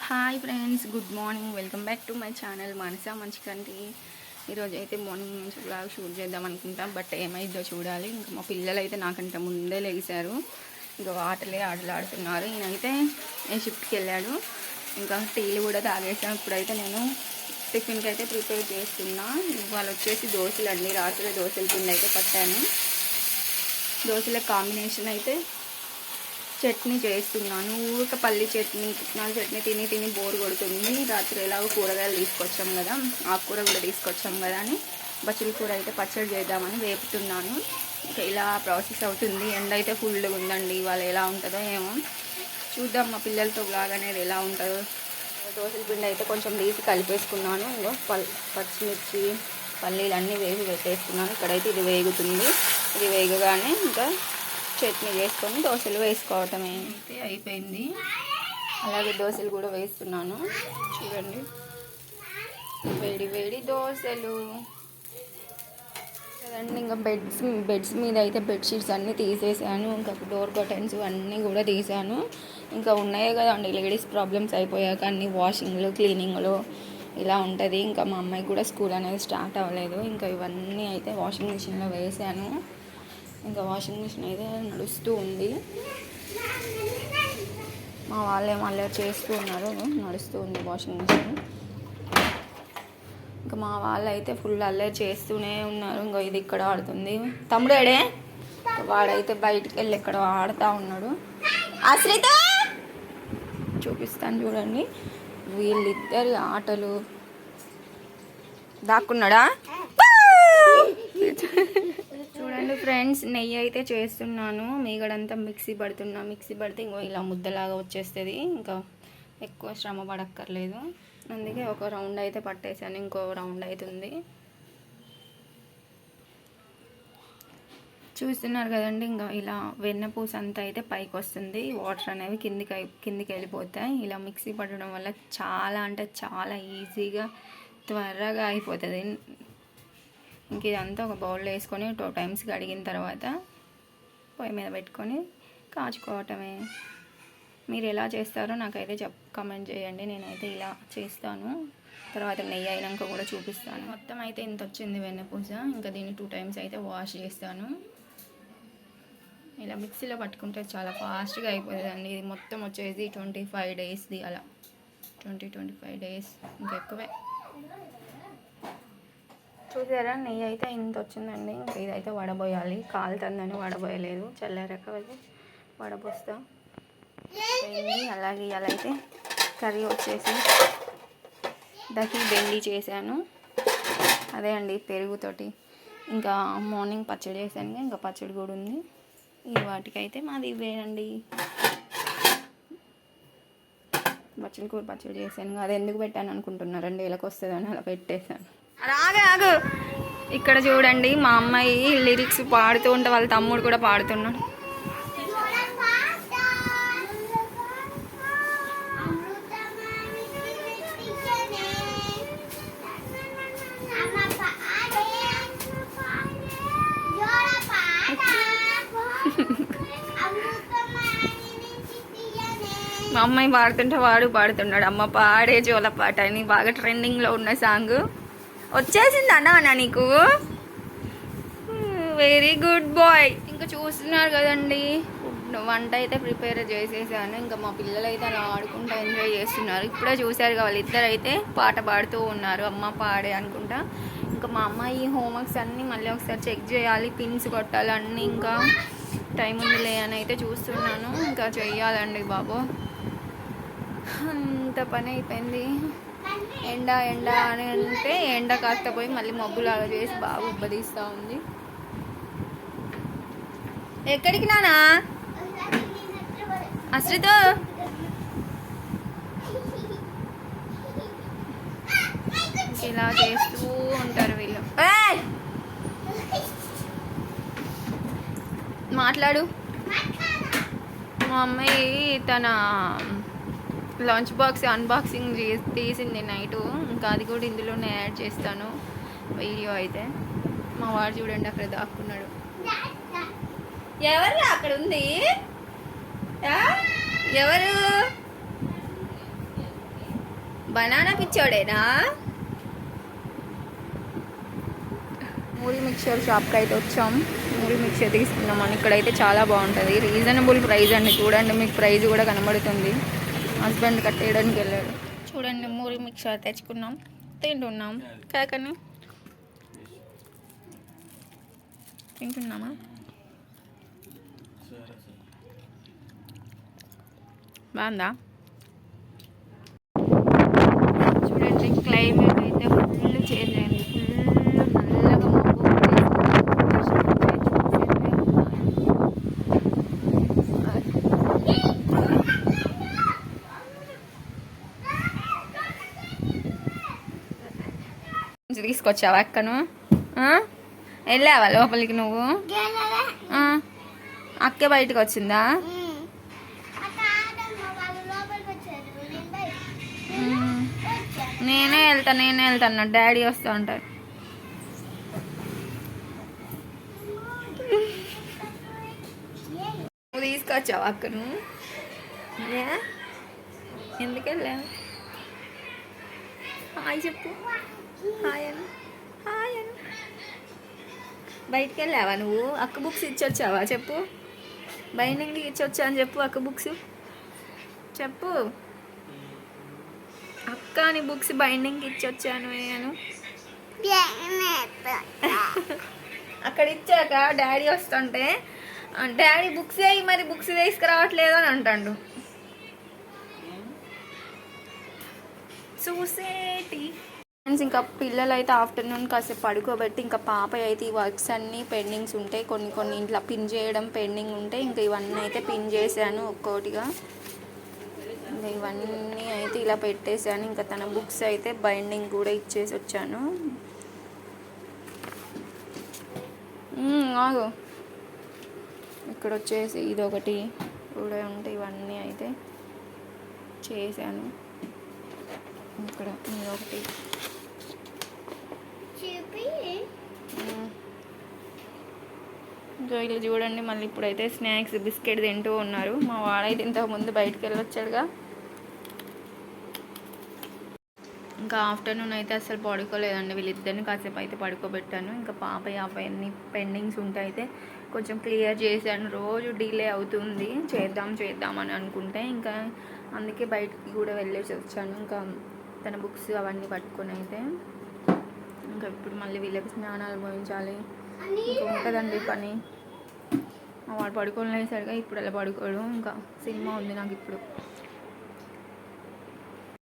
Hi friends good morning welcome back to my channel Manasa Manchikanti ఈరోజు అయితే morning నుంచి blog shoot చేద్దాం అనుకుంటాం బట్ ఏమైందో చూడాలి. ఇంకా మా పిల్లలు అయితే నాకంటే ముందే లేచారు. ఇంకా ఆటలే ఆటలు ఆడుతున్నారు ఈయనైతే ఏ షిఫ్ట్కి వెళ్ళాడు. ఇంకా టీలు కూడా తాగేసాం. ఇప్పుడైతే నేను టిఫిన్కి అయితే ప్రిపేర్ చేస్తున్నా. వాళ్ళు వచ్చేసి దోశలు అండి రాత్రి దోశల పిండి అయితే పట్టాను. దోశల కాంబినేషన్ అయితే చట్నీ చేస్తున్నాను. ఊరిక పల్లి చట్నీ పుట్నాల చట్నీ తిని తిని బోర్ కొడుతుంది. రాత్రి ఎలాగో కూరగాయలు తీసుకొచ్చాం కదా ఆకుకూర కూడా తీసుకొచ్చాం కదా అని. బచ్చల కూర అయితే పచ్చడి చేద్దామని వేపుతున్నాను. ఇంకా ఇలా ప్రాసెస్ అవుతుంది. ఎండ అయితే ఫుల్గా ఉందండి. ఇవాళ ఎలా ఉంటుందో ఏమో. చూద్దాం మా పిల్లలతో బ్లాగ్ అనేది ఎలా ఉంటుందో. దోశల పిండి అయితే కొంచెం తీసి కలిపేసుకున్నాను. ఇంకో పల్ పచ్చిమిర్చి పల్లీలు అన్నీ వేసి పెట్టేసుకున్నాను. ఇక్కడైతే ఇది వేగుతుంది. ఇది వేగగానే ఇంకా చట్నీ చేసుకొని దోశలు వేసుకోవటమే. అయితే అయిపోయింది. అలాగే దోశలు కూడా వేస్తున్నాను. చూడండి. వేడి వేడి దోశలు. కదండి ఇంకా బెడ్స్ బెడ్స్ మీద అయితే బెడ్షీట్స్ అన్నీ తీసేసాను. ఇంకా డోర్ కర్టన్స్ అన్నీ కూడా తీసాను. ఇంకా ఉన్నాయే కదండి లేడీస్ ప్రాబ్లమ్స్ అయిపోయాక అన్ని వాషింగ్లు క్లీనింగ్లు ఇలా ఉంటుంది. ఇంకా మా అమ్మాయికి కూడా స్కూల్ అనేది స్టార్ట్ అవ్వలేదు. ఇంకా ఇవన్నీ అయితే వాషింగ్ మిషన్లో వేసాను. ఇంకా వాషింగ్ మిషన్ అయితే నడుస్తూ ఉంది. మా వాళ్ళేమో అల్లరి చేస్తూ ఉన్నారు. నడుస్తూ ఉంది వాషింగ్ మిషన్. ఇంకా మా వాళ్ళు అయితే ఫుల్ అల్లరి చేస్తూనే ఉన్నారు. ఇంకా ఇది ఇక్కడ ఆడుతుంది. తమ్ముడేడే వాడైతే బయటికి వెళ్ళి ఇక్కడ ఆడుతూ ఉన్నాడు. ఆశ్రిత చూపిస్తాను చూడండి. వీళ్ళిద్దరి ఆటలు. దాక్కున్నాడా? అండ్ ఫ్రెండ్స్ నెయ్యి అయితే చేస్తున్నాను. మీగడంతా మిక్సీ పడుతున్నా. మిక్సీ పడితే ఇంకో ఇలా ముద్దలాగా వచ్చేస్తుంది. ఇంకా ఎక్కువ శ్రమ పడక్కర్లేదు. అందుకే ఒక రౌండ్ అయితే పట్టేసాను ఇంకో రౌండ్ అవుతుంది చూస్తున్నారు కదండి ఇంకా ఇలా వెన్నపూస అంతా అయితే పైకి వస్తుంది. వాటర్ అనేవి కిందికి కిందికి వెళ్ళిపోతాయి. ఇలా మిక్సీ పట్టడం వల్ల చాలా అంటే చాలా ఈజీగా త్వరగా అయిపోతుంది. ఇంక ఇదంతా ఒక బౌల్లో వేసుకొని టూ టైమ్స్ కడిగిన తర్వాత పొయ్యి మీద పెట్టుకొని కాచుకోవటమే. మీరు ఎలా చేస్తారో నాకైతే చెప్ కమెంట్ చేయండి. నేనైతే ఇలా చేస్తాను. తర్వాత నెయ్యి అయినాక కూడా చూపిస్తాను. మొత్తం అయితే ఇంత వచ్చింది వెన్నపూస ఇంకా దీన్ని టూ టైమ్స్ అయితే వాష్ చేస్తాను. ఇలా మిక్సీలో పట్టుకుంటే చాలా ఫాస్ట్గా అయిపోతుందండి. ఇది మొత్తం వచ్చేసి ట్వంటీ ఫైవ్ డేస్ది అలా. Twenty twenty five days. ఇంకెక్కువే చూసారా? నెయ్యి అయితే ఇంత వచ్చిందండి ఇంకా ఇదైతే వడబోయాలి. కాలుతుందని వడబోయలేదు. చల్లారాక అది వడబోస్తా. అలాగే ఇలా అయితే కర్రీ వచ్చేసి దహి బెండి చేశాను. అదే అండి పెరుగుతోటి. ఇంకా మార్నింగ్ పచ్చడి చేశాను. ఇంకా పచ్చడి కూడా ఉంది. ఈ వాటికైతే మాది ఇవేనండి పచ్చడి కూర పచ్చడి చేశాను. అది ఎందుకు పెట్టాను అనుకుంటున్నారండి? ఇలాకొస్తుందని అలా పెట్టేశాను. ఆగు ఆగు. ఇక్కడ చూడండి మా అమ్మాయి లిరిక్స్ పాడుతూ ఉంటే వాళ్ళ తమ్ముడు కూడా పాడుతున్నాడు. మా అమ్మాయి పాడుతుంటే వాడు పాడుతున్నాడు. అమ్మ పాడే జోల పాట అని బాగా ట్రెండింగ్లో ఉన్న సాంగ్ వచ్చేసింది అన్న నీకు? వెరీ గుడ్ బాయ్ ఇంకా చూస్తున్నారు కదండి. వంట అయితే ప్రిపేర్ చేసేసాను. ఇంకా మా పిల్లలు అయితే అలా ఆడుకుంటూ ఎంజాయ్ చేస్తున్నారు. ఇప్పుడే చూశారు కదా వాళ్ళిద్దరు అయితే పాట పాడుతూ ఉన్నారు. అమ్మ పాడే అనుకుంటా. ఇంకా మా అమ్మాయి హోంవర్క్స్ అన్నీ మళ్ళీ ఒకసారి చెక్ చేయాలి. పిన్స్ కొట్టాలి. అన్నీ ఇంకా టైం ఉందిలే అని అయితే చూస్తున్నాను. ఇంకా చెయ్యాలండి బాబు. అంత పని అయిపోయింది. ఎండ ఎండ అని అంటే ఎండ కాస్త పోయి మళ్ళీ మబ్బులాగా చేసి బాగా ఉబ్బదీస్తూ ఉంది. ఎక్కడికి నానా అశ్రిత? ఇలా చేస్తూ ఉంటారు వీళ్ళు. మాట్లాడు. మా అమ్మాయి తన లంచ్ బాక్స్ అన్బాక్సింగ్ తీసింది నైట్. ఇంకా అది కూడా ఇందులోనే యాడ్ చేస్తాను. వీడియో అయితే. మా వాడు చూడండి అక్కడ దాక్కున్నాడు. ఎవరు అక్కడ ఉంది. ఎవరు? బనానా పిచ్చోడేనా? మూరి మిక్చర్ షాప్కి అయితే వచ్చాం. మూరి మిక్చర్ తీసుకున్నామని ఇక్కడైతే చాలా బాగుంటుంది. రీజనబుల్ ప్రైస్ అండి. చూడండి మీకు ప్రైస్ కూడా కనబడుతుంది. హస్బెండ్ కట్టేయడానికి వెళ్ళాడు. చూడండి మూరి మిక్చర్ తెచ్చుకున్నాం. తింటున్నాం. కాకని? తింటున్నామా? బాగుందా చూడండి క్లైమేట్ అయితే ఫుల్ చేంజ్ అయింది ఫుల్ నల్లగా మబ్బు పట్టేసి తీసుకొచ్చావా అక్కను? వెళ్ళావా లోపలికి నువ్వు. అక్కే బయటకు వచ్చిందా. నేనే వెళ్తా నేనే వెళ్తాను డాడీ వస్తూ ఉంటారు నువ్వు తీసుకొచ్చావు అక్కను ఏ? ఎందుకు వెళ్ళావు హాయ్ చెప్పు హాయ్ అను హాయ్ అను బయటికి వెళ్ళావా నువ్వు? అక్క బుక్స్ ఇచ్చొచ్చావా? చెప్పు. బైండింగ్ ఇచ్చొచ్చా అని చెప్పు అక్క బుక్స్. చెప్పు. అక్క అని బుక్స్ బైండింగ్ ఇచ్చొచ్చాను నేను. అక్కడ ఇచ్చాక డాడీ వస్తుంటే డాడీ బుక్స్ వేయి మరి బుక్స్ తీసుకురావట్లేదు అని అంటాడు. చూసేటి. ఫ్రెండ్స్ ఇంకా పిల్లలు అయితే ఆఫ్టర్నూన్ కాసేపు పడుకోబెట్టి ఇంకా పాప అయితే ఈ వర్క్స్ అన్నీ పెండింగ్స్ ఉంటాయి. కొన్ని కొన్ని ఇంట్లో పిన్ చేయడం పెండింగ్ ఉంటాయి. ఇంకా ఇవన్నీ అయితే పిన్ చేశాను ఒక్కోటిగా. ఇంకా ఇవన్నీ అయితే ఇలా పెట్టేశాను. ఇంకా తన బుక్స్ అయితే బైండింగ్ కూడా ఇచ్చేసి వచ్చాను. ఆగు. ఇక్కడ వచ్చేసి ఇదొకటి కూడా ఉంటాయి ఇవన్నీ అయితే చేశాను. ఇక్కడ మ్మ్. ఇంకా వీళ్ళు చూడండి మళ్ళీ ఇప్పుడైతే స్నాక్స్ బిస్కెట్ తింటూ ఉన్నారు. మా వాడైతే ఇంతకు ముందు బయటకు వెళ్ళొచ్చాడుగా ఇంకా ఆఫ్టర్నూన్ అయితే అసలు పడుకోలేదండి. వీళ్ళిద్దరిని కాసేపు అయితే పడుకోబెట్టాను. ఇంకా పాప అన్ని పెండింగ్స్ ఉంటే అయితే కొంచెం క్లియర్ చేశాను. రోజు డిలే అవుతుంది. చేద్దాం చేద్దాం అని అనుకుంటే ఇంకా అందుకే బయటికి కూడా వెళ్ళేసి వచ్చాను. ఇంకా తన బుక్స్ అవన్నీ పట్టుకొని అయితే ఇంకా ఇప్పుడు మళ్ళీ వీళ్ళకి స్నానాలు పోయించాలి. ఇంకా ఉంటుందండి పని. వాడు పడుకొని లేసరిగా ఇప్పుడు అలా పడుకోడు. ఇంకా సినిమా ఉంది నాకు ఇప్పుడు.